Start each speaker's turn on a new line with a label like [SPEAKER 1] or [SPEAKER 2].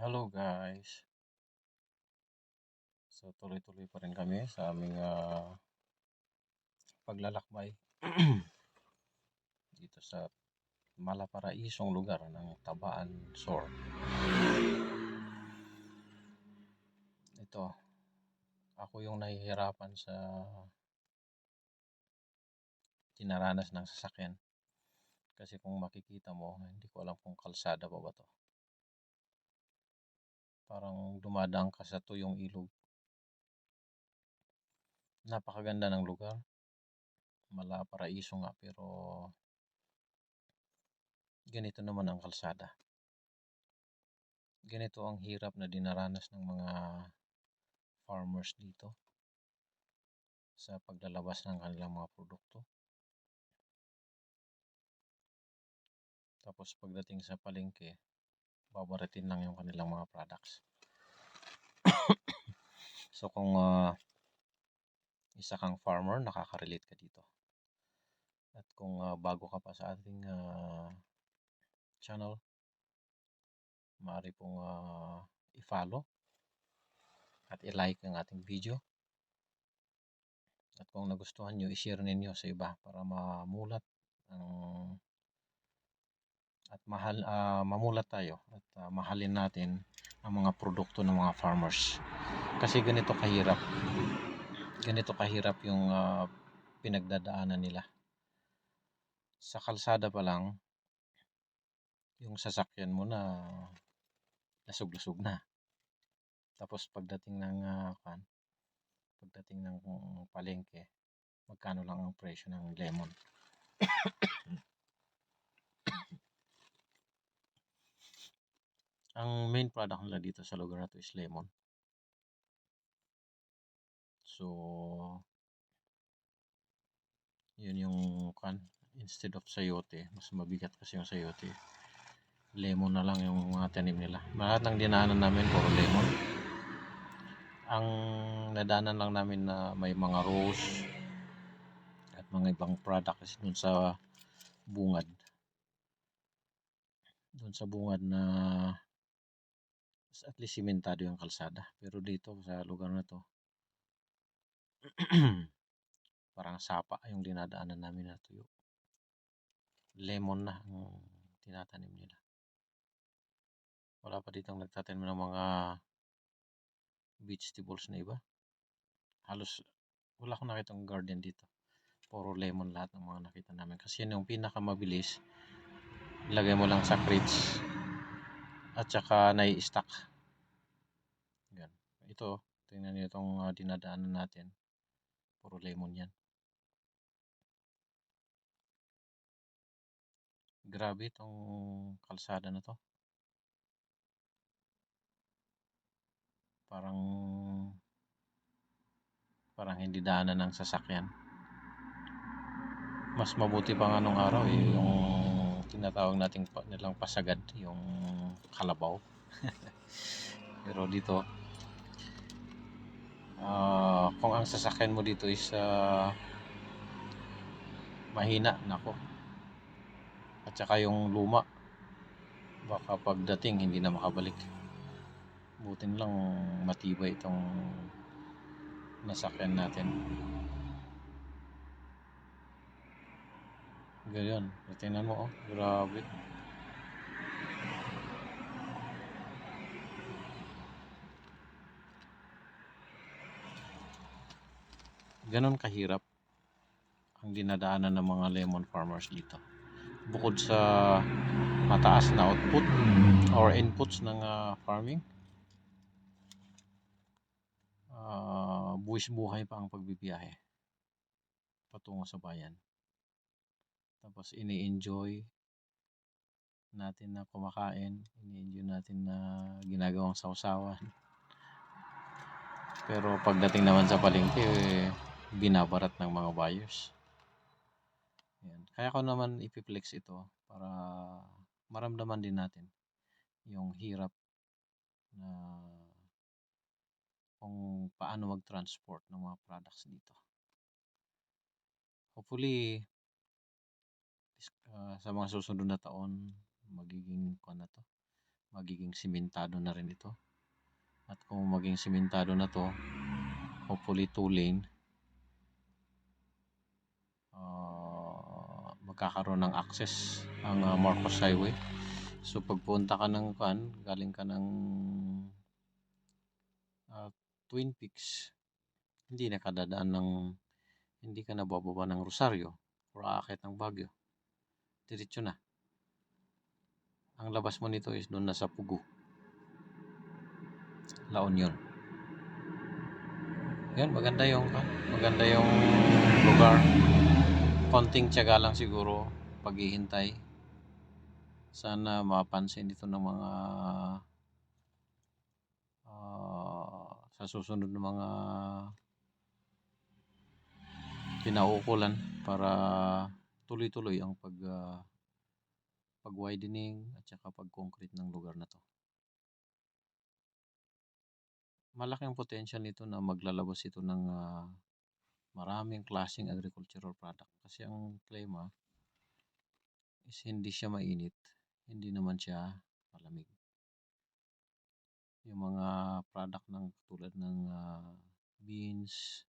[SPEAKER 1] Hello guys. So tuloy-tuloy pa rin kami sa aming ah, paglalakbay dito sa malaparaisong lugar ng Tabaan Sur. Ito, ako yung nahihirapan sa tinaranas ng sasakyan. Kasi kung makikita mo, hindi ko alam kung kalsada pa ba to. Parang dumadaan ka sa tuyong ilog. Napakaganda ng lugar. Malaparaiso nga pero ganito naman ang kalsada. Ganito ang hirap na dinaranas ng mga farmers dito sa paglalabas ng kanilang mga produkto. Tapos pagdating sa palengke, babaratin lang yung kanilang mga products. so kung ah, isa kang farmer, nakaka-relate ka dito. At kung ah, bago ka pa sa ating ah, channel, maaari pong ah, i-follow at i-like ang ating video. At kung nagustuhan nyo, i-share ninyo sa iba para mamulat ang at mahal ah, mamulat tayo at ah, mahalin natin ang mga produkto ng mga farmers. Kasi ganito kahirap. Ganito kahirap yung ah, pinagdadaanan nila. Sa kalsada pa lang, yung sasakyan mo na lasog-lasog na. Tapos pagdating ng ah, kan, pagdating ng palengke, magkano lang ang presyo ng lemon. Ang main product nila dito sa lugar na to is lemon. So, yun yung kan instead of sayote, mas mabigat kasi yung sayote. Lemon na lang yung mga tanim nila. Lahat ng dinaanan namin puro lemon. Ang nadaanan lang namin na may mga rose at mga ibang products dun sa bungad. Dun sa bungad na at least simentado yung kalsada. Pero dito sa lugar na to, parang sapa yung dinadaanan namin na tuyo. Lemon na ang tinatanim nila. Wala pa dito nagtatanim ng mga vegetables na iba. Halos wala akong nakitang garden dito. Puro lemon lahat ng mga nakita namin. Kasi yun yung pinakamabilis. Ilagay mo lang sa crates. At saka nai-stack. Yan. Ito, tingnan niyo itong uh, dinadaanan natin. Puro lemon yan. Grabe itong kalsada na to. Parang parang hindi daanan ng sasakyan. Mas mabuti pa nga nung araw eh, yung tinatawag nating nilang pasagad, yung kalabaw. Pero dito, uh, kung ang sasakyan mo dito is uh, mahina, nako. At saka yung luma, baka pagdating hindi na makabalik. Butin lang matibay itong nasakyan natin. Ganyan. Tingnan mo, oh. Grabe. Ganon kahirap ang dinadaanan ng mga lemon farmers dito. Bukod sa mataas na output or inputs ng uh, farming, uh, buwis buhay pa ang pagbibiyahe patungo sa bayan. Tapos ini-enjoy natin na kumakain, ini-enjoy natin na ginagawang sausawan. Pero pagdating naman sa palengke, eh, binabarat ng mga buyers. Yan. Kaya ko naman ipiplex ito para maramdaman din natin yung hirap na kung paano mag-transport ng mga products dito. Hopefully, uh, sa mga susunod na taon, magiging ko na to. magiging simentado na rin ito. At kung maging simentado na to, hopefully two lane, ah, magkakaroon ng access ang ah, Marcos Highway. So pagpunta ka ng kan, galing ka ng ah, Twin Peaks, hindi na kadadaan ng hindi ka na bababa ng Rosario or aakit ng Baguio. Diretso na. Ang labas mo nito is doon na sa Pugu. La Union. Yan, maganda yung maganda yung lugar. Konting tiyaga lang siguro paghihintay. Sana mapansin ito ng mga ah, sa susunod ng mga kinaukulan para tuloy-tuloy ang pag ah, pag-widening at saka pag-concrete ng lugar na to. Malaking potential nito na maglalabas ito ng ah, maraming klaseng agricultural product kasi ang klima is hindi siya mainit, hindi naman siya malamig. Yung mga product ng tulad ng ah, beans,